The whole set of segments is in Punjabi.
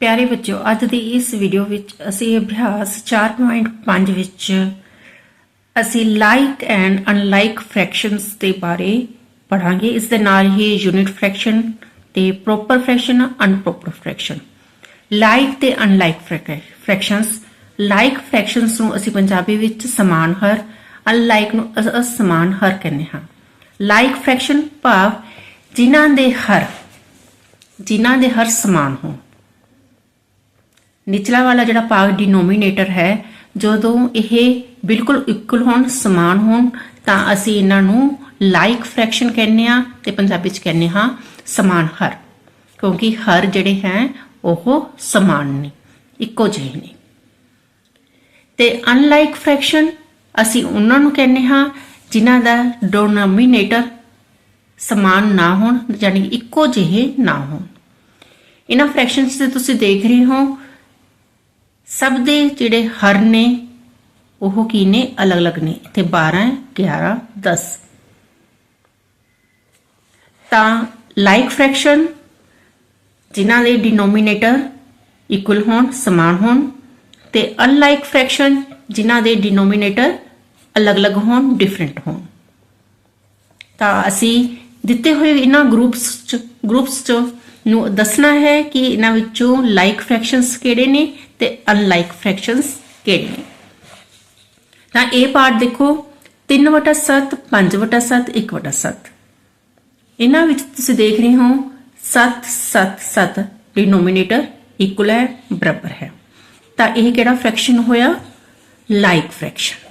ਪਿਆਰੇ ਬੱਚਿਓ, ਅੱਜ ਦੀ ਇਸ ਵੀਡੀਓ ਵਿੱਚ ਅਸੀਂ ਅਭਿਆਸ 4.5 ਵਿੱਚ ਅਸੀਂ ਲਾਈਕ ਐਂਡ ਅਨਲਾਈਕ ਫ੍ਰੈਕਸ਼ਨਸ ਦੇ ਬਾਰੇ ਪੜਾਂਗੇ ਇਸ ਦੇ ਨਾਲ ਹੀ ਯੂਨਿਟ ਫ੍ਰੈਕਸ਼ਨ ਤੇ proper fraction improper fraction like ਤੇ ਅਨਲਾਈਕ ਫ੍ਰੈਕਸ਼ਨਸ ਲਾਈਕ ਫ੍ਰੈਕਸ਼ਨਸ ਨੂੰ ਅਸੀਂ ਪੰਜਾਬੀ ਵਿੱਚ ਸਮਾਨ ਹਰ ਅਨਲਾਈਕ ਨੂੰ ਅਸਮਾਨ ਹਰ ਕਹਿੰਦੇ ਹਾਂ। ਲਾਈਕ ਫ੍ਰੈਕਸ਼ਨ ਭਾਵ ਜਿਨ੍ਹਾਂ ਦੇ ਹਰ, ਜਿਨ੍ਹਾਂ ਦੇ ਹਰ ਸਮਾਨ ਹੋ ਨਿਚਲਾ ਵਾਲਾ ਜਿਹੜਾ ਭਾਗ ਡਿਨੋਮੀਨੇਟਰ ਹੈ, ਜਦੋਂ ਇਹ ਬਿਲਕੁਲ ਇਕੁਅਲ ਹੋਣ, ਸਮਾਨ ਹੋਣ, ਤਾਂ ਅਸੀਂ ਇਹਨਾਂ ਨੂੰ ਲਾਈਕ ਫ੍ਰੈਕਸ਼ਨ ਕਹਿੰਦੇ ਆ ਤੇ ਪੰਜਾਬੀ ਚ ਕਹਿੰਦੇ ਹਾਂ ਸਮਾਨ ਹਰ, ਕਿਉਂਕਿ ਹਰ ਜਿਹੜੇ ਹੈ ਉਹ ਸਮਾਨ ਨੇ, ਇੱਕੋ ਜਿਹੇ ਨੇ। ਤੇ ਅਨਲਾਈਕ ਫ੍ਰੈਕਸ਼ਨ ਅਸੀਂ ਉਹਨਾਂ ਨੂੰ ਕਹਿੰਦੇ ਹਾਂ ਜਿਨ੍ਹਾਂ ਦਾ ਡੋਨੋਮੀਨੇਟਰ ਸਮਾਨ ਨਾ ਹੋਣ, ਯਾਨੀ ਇੱਕੋ ਜਿਹੇ ਨਾ ਹੋਣ। ਇਹਨਾਂ ਫ੍ਰੈਕਸ਼ਨਸ ਤੇ ਤੁਸੀਂ ਦੇਖ ਰਹੇ ਹੋ ਸਭ ਦੇ ਜਿਹੜੇ ਹਰ ਨੇ, ਉਹ ਕੀ ਨੇ? ਅਲੱਗ-ਅਲੱਗ ਨੇ। ਇੱਥੇ 12 11 10 ਤਾਂ ਲਾਈਕ ਫ੍ਰੈਕਸ਼ਨ ਜਿਨ੍ਹਾਂ ਦੇ ਡਿਨੋਮੀਨੇਟਰ ਇਕੁਅਲ ਹੋਣ, ਸਮਾਨ ਹੋਣ, ਤੇ ਅਨਲਾਈਕ ਫ੍ਰੈਕਸ਼ਨ ਜਿਨ੍ਹਾਂ ਦੇ ਡਿਨੋਮੀਨੇਟਰ ਅਲੱਗ-ਅਲੱਗ ਹੋਣ ਡਿਫਰੈਂਟ ਹੋਣ। ਤਾਂ ਅਸੀਂ ਦਿੱਤੇ ਹੋਏ ਇਹਨਾਂ ਗਰੁੱਪਸ ਚ ਗਰੁੱਪਸ ਚ ਨੂੰ ਦੱਸਣਾ ਹੈ ਕਿ ਇਹਨਾਂ ਵਿੱਚੋਂ ਲਾਈਕ ਫ੍ਰੈਕਸ਼ਨਸ ਕਿਹੜੇ ਨੇ ਤੇ ਅਨਲਾਈਕ ਫ੍ਰੈਕਸ਼ਨਸ ਕਿਹੜੇ ਨੇ? ਤਾਂ ਇਹ ਪਾਰਟ ਦੇਖੋ 3/7 5/7 1/7 ਇਹਨਾਂ ਵਿੱਚ ਤੁਸੀਂ ਦੇਖ ਰਹੇ ਹੋ 7 7 7 ਡਿਨੋਮੀਨੇਟਰ ਇਕੁਅਲ ਹੈ, ਬਰਾਬਰ ਹੈ। ਤਾਂ ਇਹ ਕਿਹੜਾ ਫ੍ਰੈਕਸ਼ਨ ਹੋਇਆ? ਲਾਈਕ ਫ੍ਰੈਕਸ਼ਨ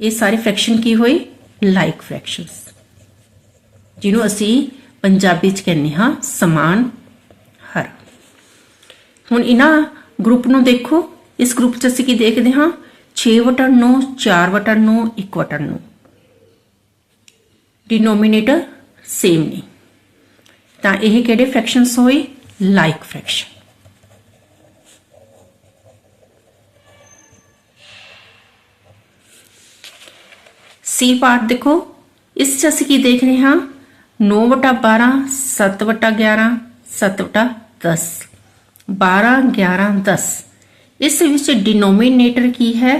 ਇਹ ਸਾਰੇ ਫ੍ਰੈਕਸ਼ਨ ਕੀ ਹੋਏ? ਲਾਈਕ ਫ੍ਰੈਕਸ਼ਨਸ ਜਿਹਨੂੰ ਅਸੀਂ ਪੰਜਾਬੀ ਚ ਕਹਿੰਦੇ ਹਾਂ, ਸਮਾਨ ਹੁਣ ਇਹਨਾਂ ਗਰੁੱਪ ਨੂੰ ਦੇਖੋ। ਇਸ ਗਰੁੱਪ ਚ ਅਸੀਂ ਕੀ ਦੇਖਦੇ ਹਾਂ? 6/9 4/9 1/9 ਡਿਨੋਮੀਨੇਟਰ ਸੇਮ ਨੇ ਤਾਂ ਇਹ ਕਿਹੜੇ ਫ੍ਰੈਕਸ਼ਨਸ ਹੋਏ? ਲਾਈਕ ਫ੍ਰੈਕਸ਼ਨ ਸੀ ਪਾਰਟ ਦੇਖੋ। ਇਸ ਚ ਅਸੀਂ ਕੀ ਦੇਖ ਰਹੇ ਹਾਂ? 9 ਵਟਾ 12 12 11 10 ਇਸ ਵਿੱਚ ਡਿਨੋਮੀਨੇਟਰ ਕੀ ਹੈ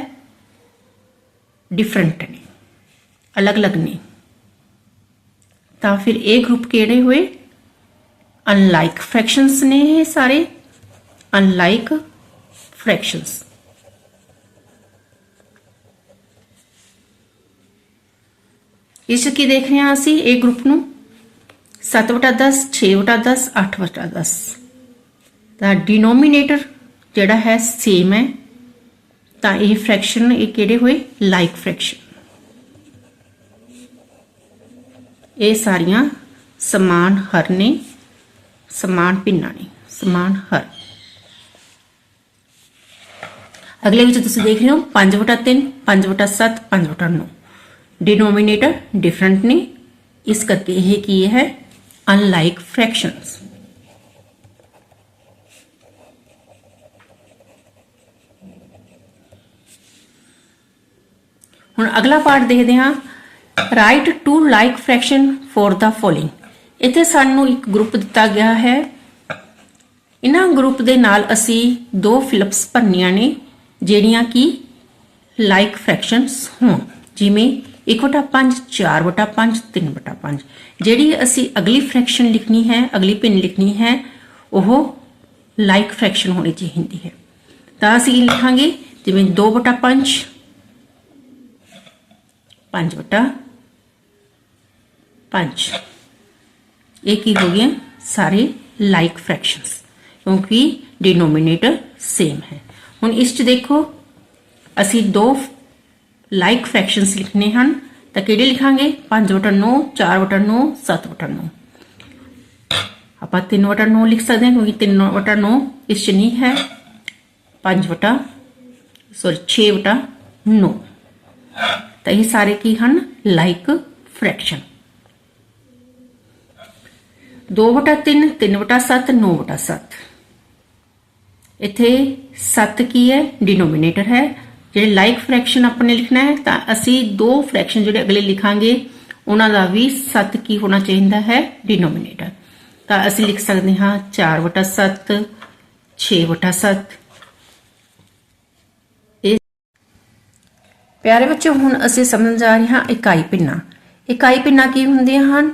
ਡਿਫਰੈਂਟ ਨੇ ਅਲੱਗ-ਅਲੱਗ ਨੇ ਤਾਂ ਫਿਰ ਇਹ ਗਰੁੱਪ ਕਿਹੜੇ ਹੋਏ ਅਨਲਾਈਕ ਫ੍ਰੈਕਸ਼ਨਸ ਨੇ ਇਹ ਸਾਰੇ ਅਨਲਾਈਕ ਫ੍ਰੈਕਸ਼ਨਸ ਇਸ 'ਚ ਕੀ ਦੇਖ ਰਹੇ ਹਾਂ ਅਸੀਂ ਇਹ ਗਰੁੱਪ ਨੂੰ 7/10 6/10 8/10 ਤਾਂ ਡਿਨੋਮੀਨੇਟਰ ਜਿਹੜਾ ਹੈ ਸੇਮ ਹੈ, ਤਾਂ ਇਹ ਫ੍ਰੈਕਸ਼ਨ ਇਹ ਕਿਹੜੇ ਹੋਏ? ਲਾਈਕ ਫ੍ਰੈਕਸ਼ਨ ਇਹ ਸਾਰੀਆਂ ਸਮਾਨ ਹਰ ਨੇ, ਸਮਾਨ ਭਿੰਨਾਂ ਨੇ, ਸਮਾਨ ਹਰ। ਅਗਲੇ ਵਿੱਚ ਤੁਸੀਂ ਦੇਖ ਰਹੇ ਹੋ 5/3 5/7 5/9 ਡਿਨੋਮੀਨੇਟਰ ਡਿਫਰੈਂਟ ਨੇ। ਇਸ ਕਰਕੇ ਇਹ ਕੀ ਹੈ? ਅਨਲਾਈਕ ਫ੍ਰੈਕਸ਼ਨਸ ਹੁਣ ਅਗਲਾ ਪਾਰਟ ਦੇਖਦੇ ਹਾਂ। Write two like fraction for the following ਇੱਥੇ ਸਾਨੂੰ ਇੱਕ ਗਰੁੱਪ ਦਿੱਤਾ ਗਿਆ ਹੈ। ਇਹਨਾਂ ਗਰੁੱਪ ਦੇ ਨਾਲ ਅਸੀਂ ਦੋ ਫਿਲਪਸ ਭਰਨੀਆਂ ਨੇ, ਜਿਹੜੀਆਂ ਕਿ ਲਾਈਕ ਫ੍ਰੈਕਸ਼ਨਸ ਹੋਣ। ਜਿਵੇਂ 1/5 4/5 3/5 ਜਿਹੜੀ ਅਸੀਂ ਅਗਲੀ ਫ੍ਰੈਕਸ਼ਨ ਲਿਖਣੀ ਹੈ, ਅਗਲੀ ਭਿੰਨ ਲਿਖਣੀ ਹੈ, ਉਹ ਲਾਈਕ ਫ੍ਰੈਕਸ਼ਨ ਹੋਣੀ ਚਾਹੀਦੀ ਹੈ। ਤਾਂ ਅਸੀਂ ਲਿਖਾਂਗੇ, ਜਿਵੇਂ 2/5 5/5 ਇਹ ਕੀ ਹੋ ਗਏ ਸਾਰੇ ਲਾਈਕ ਫ੍ਰੈਕਸ਼ਨਸ ਕਿਉਂਕਿ ਡਿਨੋਮੀਨੇਟਰ ਸੇਮ ਹੈ ਹੁਣ ਇਸ ਚ ਦੇਖੋ ਅਸੀਂ ਦੋ ਲਾਈਕ ਫ੍ਰੈਕਸ਼ਨਸ ਲਿਖਨੇ ਹਨ ਤਾਂ ਕਿਹੜੇ ਲਿਖਾਂਗੇ 5/9 4/9 7/9 ਆਪਾਂ 3/9 ਲਿਖ ਸਕਦੇ ਹਾਂ ਕਿਉਂਕਿ 3/9 ਇਸ ਚ ਨਹੀਂ ਹੈ 5/ ਸੌਰੀ 6/9 ਤਾਂ ਇਹ ਸਾਰੇ ਕੀ ਹਨ? ਲਾਈਕ ਫ੍ਰੈਕਸ਼ਨ 2/3 3/7 9/7 ਇੱਥੇ 7 ਕੀ ਹੈ? ਡਿਨੋਮੀਨੇਟਰ ਹੈ। ਜਿਹੜੇ ਲਾਈਕ ਫ੍ਰੈਕਸ਼ਨ ਆਪਣੇ ਲਿਖਣਾ ਹੈ, ਤਾਂ ਅਸੀਂ ਦੋ ਫ੍ਰੈਕਸ਼ਨ ਜਿਹੜੇ ਅਗਲੇ ਲਿਖਾਂਗੇ, ਉਹਨਾਂ ਦਾ ਵੀ 7 ਕੀ ਹੋਣਾ ਚਾਹੀਦਾ ਹੈ? ਡਿਨੋਮੀਨੇਟਰ ਤਾਂ ਅਸੀਂ ਲਿਖ ਸਕਦੇ ਹਾਂ 4/7 6/7 ਪਿਆਰੇ ਬੱਚੋ ਹੁਣ ਅਸੀਂ ਸਮਝਣ ਜਾ ਰਹੇ ਹਾਂ ਇਕਾਈ ਪਿੰਨਾ ਇਕਾਈ ਪਿੰਨਾ ਕੀ ਹੁੰਦੀਆਂ ਹਨ?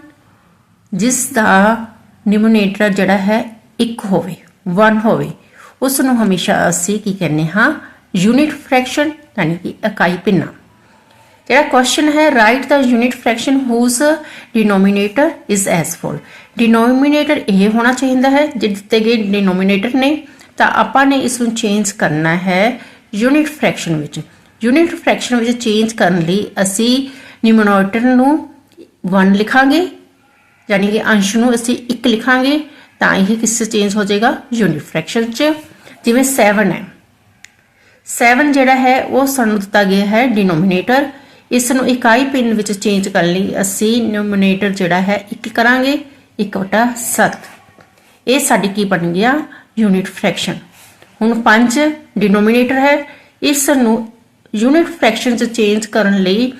ਜਿਸ ਦਾ ਨਿਊਮਰੇਟਰ ਜਿਹੜਾ ਹੈ 1 ਹੋਵੇ 1 ਹੋਵੇ। ਉਸ ਨੂੰ ਹਮੇਸ਼ਾ ਅਸੀਂ ਕੀ ਕਹਿੰਦੇ ਹਾਂ? ਯੂਨਿਟ ਫ੍ਰੈਕਸ਼ਨ ਯਾਨੀ ਕਿ ਇਕਾਈ ਪਿੰਨਾ ਜਿਹੜਾ ਕੁਐਸਚਨ ਹੈ write the unit fraction whose denominator is as follow denominator ਇਹ ਹੋਣਾ ਚਾਹੀਦਾ ਹੈ, ਜੇ ਦਿੱਤੇ ਗਏ ਡਿਨੋਮੀਨੇਟਰ ਨੇ, ਤਾਂ ਆਪਾਂ ਨੇ ਇਸ ਨੂੰ ਚੇਂਜ ਕਰਨਾ ਹੈ ਯੂਨਿਟ ਫ੍ਰੈਕਸ਼ਨ ਵਿੱਚ। ਯੂਨਿਟ ਫ੍ਰੈਕਸ਼ਨ ਵਿੱਚ ਚੇਂਜ ਕਰਨ ਲਈ ਅਸੀਂ ਨਿਊਮਰੇਟਰ ਨੂੰ 1 ਲਿਖਾਂਗੇ, ਯਾਨੀ ਕਿ ਅੰਸ਼ ਨੂੰ ਅਸੀਂ 1 ਲਿਖਾਂਗੇ, ਤਾਂ ਇਹ ਕਿਸ ਚੇਂਜ ਹੋ ਜਾਏਗਾ? ਯੂਨਿਟ ਫ੍ਰੈਕਸ਼ਨ 'ਚ। ਜਿਵੇਂ 7 ਹੈ। 7 ਜਿਹੜਾ ਹੈ, ਉਹ ਸਾਨੂੰ ਦਿੱਤਾ ਗਿਆ ਹੈ ਡਿਨੋਮੀਨੇਟਰ ਇਸ ਨੂੰ ਇਕਾਈ ਪਿੰਨ ਵਿੱਚ ਚੇਂਜ ਕਰਨ ਲਈ ਅਸੀਂ ਨਿਊਮਰੇਟਰ ਜਿਹੜਾ ਹੈ 1 ਕਰਾਂਗੇ 1/7 ਇਹ ਸਾਡੀ ਕੀ ਬਣ ਗਿਆ? ਯੂਨਿਟ ਫ੍ਰੈਕਸ਼ਨ ਹੁਣ 5 ਡਿਨੋਮੀਨੇਟਰ ਹੈ। ਇਸ ਨੂੰ ਯੂਨਿਟ ਫ੍ਰੈਕਸ਼ਨ ਚ ਚੇਂਜ ਕਰਨ ਲਈ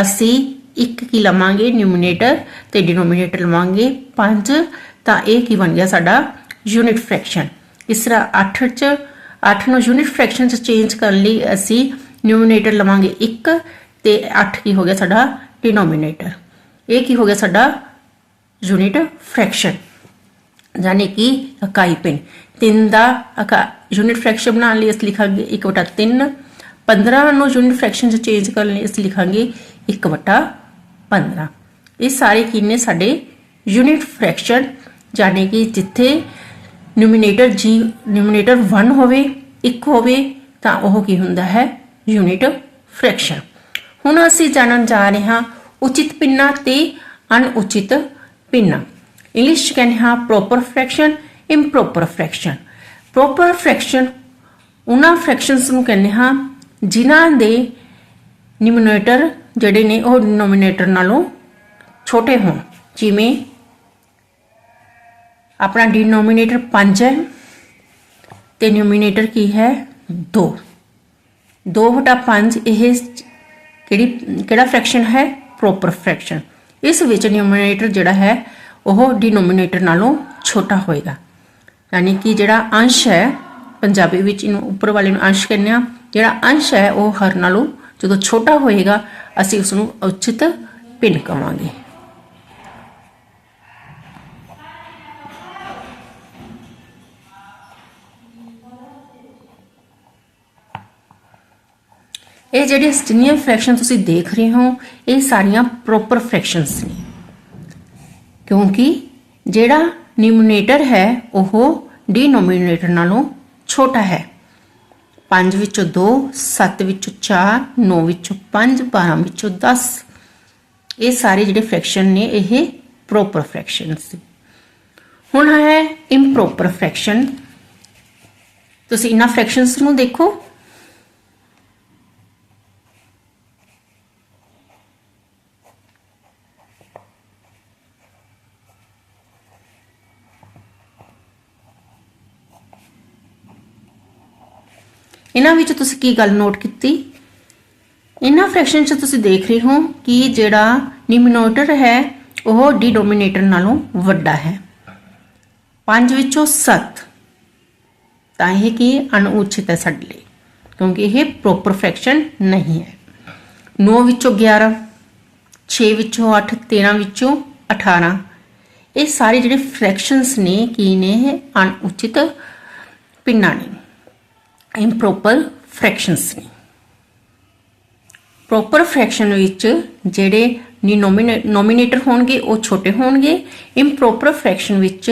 ਅਸੀਂ 1 ਕੀ ਲਵਾਂਗੇ? ਨਿਊਮੀਨੇਟਰ ਤੇ ਡਿਨੋਮੀਨੇਟਰ ਲਵਾਂਗੇ। 5 ਤਾਂ ਇਹ ਕੀ ਬਣ ਗਿਆ ਸਾਡਾ ਯੂਨਿਟ ਫ੍ਰੈਕਸ਼ਨ ਇਸ ਤਰ੍ਹਾਂ 8 ਚ 8 ਨੂੰ ਯੂਨਿਟ ਫ੍ਰੈਕਸ਼ਨ ਚ ਚੇਂਜ ਕਰਨ ਲਈ ਅਸੀਂ ਨਿਊਮੀਨੇਟਰ ਲਵਾਂਗੇ 1 ਤੇ 8 ਕੀ ਹੋ ਗਿਆ ਸਾਡਾ ਡਿਨੋਮੀਨੇਟਰ ਇਹ ਕੀ ਹੋ ਗਿਆ ਸਾਡਾ ਯੂਨਿਟ ਫ੍ਰੈਕਸ਼ਨ ਯਾਨੀ ਕਿ ਇਕਾਈ ਪਿੰਨ। 3 ਦਾ ਯੂਨਿਟ ਫ੍ਰੈਕਸ਼ਨ ਬਣਾਉਣ ਲਈ ਅਸੀਂ ਲਿਖਾਂਗੇ 1/3 15 ਨੂੰ ਯੂਨਿਟ ਫ੍ਰੈਕਸ਼ਨ ਚ ਚੇਂਜ ਕਰਨ ਲਈ ਅਸੀਂ ਲਿਖਾਂਗੇ 1/15 ਇਹ ਸਾਰੇ ਕੀ ਨੇ ਸਾਡੇ ਯੂਨਿਟ ਫ੍ਰੈਕਸ਼ਨ ਯਾਨੀ ਕਿ ਜਿੱਥੇ ਨਿਊਮਰੇਟਰ ਜੀ ਨਿਊਮਰੇਟਰ 1 ਹੋਵੇ 1 ਹੋਵੇ, ਤਾਂ ਉਹ ਕੀ ਹੁੰਦਾ ਹੈ? ਯੂਨਿਟ ਫ੍ਰੈਕਸ਼ਨ ਹੁਣ ਅਸੀਂ ਜਾਣਨ ਜਾ ਰਹੇ ਹਾਂ ਉਚਿਤ ਪਿੰਨਾ ਤੇ ਅਨੁਚਿਤ ਪਿੰਨਾ। ਇੰਗਲਿਸ਼ ਚ ਕਹਿੰਦੇ ਹਾਂ proper fraction improper fraction proper fraction ਉਹਨਾਂ ਫ੍ਰੈਕਸ਼ਨਸ ਨੂੰ ਕਹਿੰਦੇ ਹਾਂ ਜਿਨ੍ਹਾਂ ਦੇ ਨਿਊਮਰੇਟਰ ਜਿਹੜੇ ਨੇ ਉਹ ਡਿਨੋਮੀਨੇਟਰ ਨਾਲੋਂ ਛੋਟੇ ਹੋਣ। ਜਿਵੇਂ ਆਪਣਾ ਡਿਨੋਮੀਨੇਟਰ 5 ਹੈ ਤੇ ਨਿਊਮੀਨੇਟਰ ਕੀ ਹੈ? 2 2/5 ਇਹ ਕਿਹੜੀ, ਕਿਹੜਾ ਫ੍ਰੈਕਸ਼ਨ ਹੈ? ਪ੍ਰੋਪਰ ਫ੍ਰੈਕਸ਼ਨ ਇਸ ਵਿੱਚ ਨਿਊਮੀਨੇਟਰ ਜਿਹੜਾ ਹੈ ਉਹ ਡਿਨੋਮੀਨੇਟਰ ਨਾਲੋਂ ਛੋਟਾ ਹੋਏਗਾ। ਯਾਨੀ ਕਿ ਜਿਹੜਾ ਅੰਸ਼ ਹੈ, ਪੰਜਾਬੀ ਵਿੱਚ ਇਹਨੂੰ ਉੱਪਰ ਵਾਲੇ ਨੂੰ ਅੰਸ਼ ਕਹਿੰਦੇ ਆ ਜਿਹੜਾ ਅੰਸ਼ ਹੈ ਉਹ ਹਰ ਨਾਲੋਂ ਜਦੋਂ ਛੋਟਾ ਹੋਏਗਾ, ਅਸੀਂ ਉਸ ਨੂੰ ਉਚਿਤ ਪਿੰਨ ਕਵਾਂਗੇ। ਇਹ ਜਿਹੜੀਆਂ ਜਿੰਨੀਆਂ ਫ੍ਰੈਕਸ਼ਨ ਤੁਸੀਂ ਦੇਖ ਰਹੇ ਹੋ, ਇਹ ਸਾਰੀਆਂ ਪ੍ਰੋਪਰ ਫ੍ਰੈਕਸ਼ਨਸ ਨੇ। ਕਿਉਂਕਿ ਜਿਹੜਾ ਨਿਊਮਰੇਟਰ ਹੈ, ਉਹ ਡੀਨੋਮੀਨੇਟਰ ਨਾਲੋਂ ਛੋਟਾ ਹੈ। 5 ਵਿੱਚੋਂ 2 7 ਵਿੱਚੋਂ 4 9 ਵਿੱਚੋਂ 5 12 ਵਿੱਚੋਂ 10 ਇਹ ਸਾਰੇ ਜਿਹੜੇ ਫ੍ਰੈਕਸ਼ਨ ਨੇ, ਇਹ ਪ੍ਰੋਪਰ ਫ੍ਰੈਕਸ਼ਨਸ ਹੁਣ ਹੈ ਇੰਪਰੋਪਰ ਫ੍ਰੈਕਸ਼ਨ ਤੁਸੀਂ ਇਹਨਾਂ ਫ੍ਰੈਕਸ਼ਨਸ ਨੂੰ ਦੇਖੋ। ਇਹਨਾਂ ਵਿੱਚ ਤੁਸੀਂ ਕੀ ਗੱਲ ਨੋਟ ਕੀਤੀ? ਇਹਨਾਂ ਫ੍ਰੈਕਸ਼ਨ 'ਚ ਤੁਸੀਂ ਦੇਖ ਰਹੇ ਹੋ ਕਿ ਜਿਹੜਾ ਨਿਊਮਰੇਟਰ ਹੈ, ਉਹ ਡਿਨੋਮੀਨੇਟਰ ਨਾਲੋਂ ਵੱਡਾ ਹੈ। 5 ਵਿੱਚੋਂ 7 ਤਾਂ ਇਹ ਕੀ ਅਣਉਚਿਤ ਹੈ ਸਾਡੇ ਲਈ, ਕਿਉਂਕਿ ਇਹ ਪ੍ਰੋਪਰ ਫ੍ਰੈਕਸ਼ਨ ਨਹੀਂ ਹੈ। 9 ਵਿੱਚੋਂ 11 6 ਵਿੱਚੋਂ 8 13 ਵਿੱਚੋਂ 18 ਇਹ ਸਾਰੇ ਜਿਹੜੇ ਫ੍ਰੈਕਸ਼ਨਸ ਨੇ, ਕੀ ਨੇ? ਅਣਉਚਿਤ ਪਿੰਨਾਂ ਨੇ। ਇੰਪ੍ਰੋਪਰ ਫ੍ਰੈਕਸ਼ਨਸ ਨੇ ਪ੍ਰੋਪਰ ਫ੍ਰੈਕਸ਼ਨ ਵਿੱਚ ਜਿਹੜੇ ਨੋਮੀਨੇਟਰ ਹੋਣਗੇ, ਉਹ ਛੋਟੇ ਹੋਣਗੇ। ਇੰਪ੍ਰੋਪਰ ਫ੍ਰੈਕਸ਼ਨ ਵਿੱਚ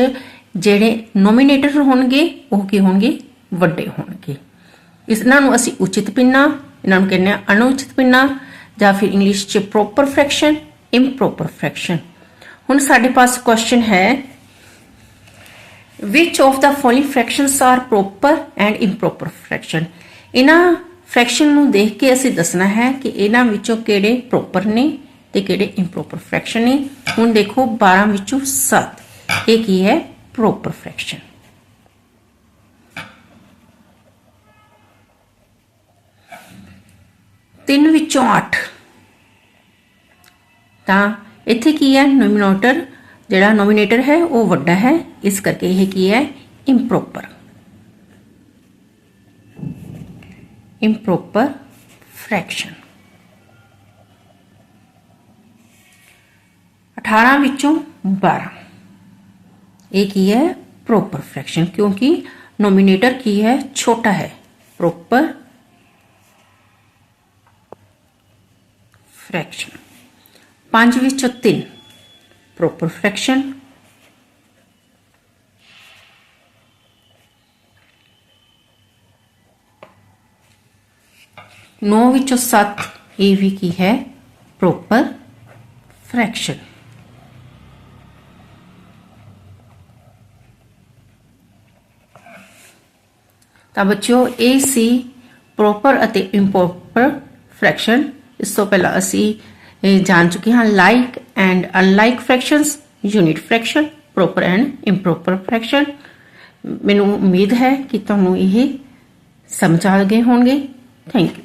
ਜਿਹੜੇ ਨੋਮੀਨੇਟਰ ਹੋਣਗੇ, ਉਹ ਕੀ ਹੋਣਗੇ? ਵੱਡੇ ਹੋਣਗੇ। ਇਹਨਾਂ ਨੂੰ ਅਸੀਂ ਉਚਿਤ ਪਿੰਨਾ, ਇਹਨਾਂ ਨੂੰ ਕਹਿੰਦੇ ਆ ਅਣਉਚਿਤ ਪਿੰਨਾ, ਜਾਂ ਫਿਰ ਇੰਗਲਿਸ਼ 'ਚ ਪ੍ਰੋਪਰ ਫ੍ਰੈਕਸ਼ਨ ਇੰਪ੍ਰੋਪਰ ਫ੍ਰੈਕਸ਼ਨ ਹੁਣ ਸਾਡੇ ਪਾਸ ਕੁਐਸਚਨ ਹੈ which of the following fractions are proper and improper fraction? ਇਹਨਾਂ ਫ੍ਰੈਕਸ਼ਨ ਨੂੰ ਦੇਖ ਕੇ ਅਸੀਂ ਦੱਸਣਾ ਹੈ ਕਿ ਇਹਨਾਂ ਵਿੱਚੋਂ ਕਿਹੜੇ ਪ੍ਰੋਪਰ ਨੇ ਤੇ ਕਿਹੜੇ ਇੰਪਰੋਪਰ ਫ੍ਰੈਕਸ਼ਨ ਨੇ। ਹੁਣ ਦੇਖੋ 12 ਵਿੱਚੋਂ 7 ਇਹ ਕੀ ਹੈ? ਪ੍ਰੋਪਰ ਫ੍ਰੈਕਸ਼ਨ ਤਿੰਨ ਵਿੱਚੋਂ 8 ਤਾਂ ਇੱਥੇ ਕੀ ਹੈ? ਨਿਊਮਰੇਟਰ ਜਿਹੜਾ ਨੋਮੀਨੇਟਰ ਹੈ, ਉਹ ਵੱਡਾ ਹੈ। इस करके यह की है इम्प्रोपर इम्प्रोपर फ्रैक्शन अठारह ਵਿੱਚੋਂ बारह। ਇਹ ਕੀ है प्रोपर फ्रैक्शन क्योंकि नोमिनेटर की है छोटा है। प्रोपर फ्रैक्शन पाँच विचों तीन प्रोपर फ्रैक्शन 9 ਵਿੱਚੋਂ 7 ਇਹ ਵੀ ਕੀ ਹੈ? ਪ੍ਰੋਪਰ ਫ੍ਰੈਕਸ਼ਨ ਤਾਂ ਬੱਚਿਓ ਇਹ ਸੀ ਪ੍ਰੋਪਰ ਅਤੇ ਇੰਪਰੋਪਰ ਫ੍ਰੈਕਸ਼ਨ ਇਸ ਤੋਂ ਪਹਿਲਾਂ ਅਸੀਂ ਜਾਣ ਚੁੱਕੇ ਹਾਂ like and unlike fractions unit fraction proper and improper fraction ਮੈਨੂੰ ਉਮੀਦ ਹੈ ਕਿ ਤੁਹਾਨੂੰ ਇਹ ਸਮਝ ਆ ਗਏ ਹੋਣਗੇ। Thank you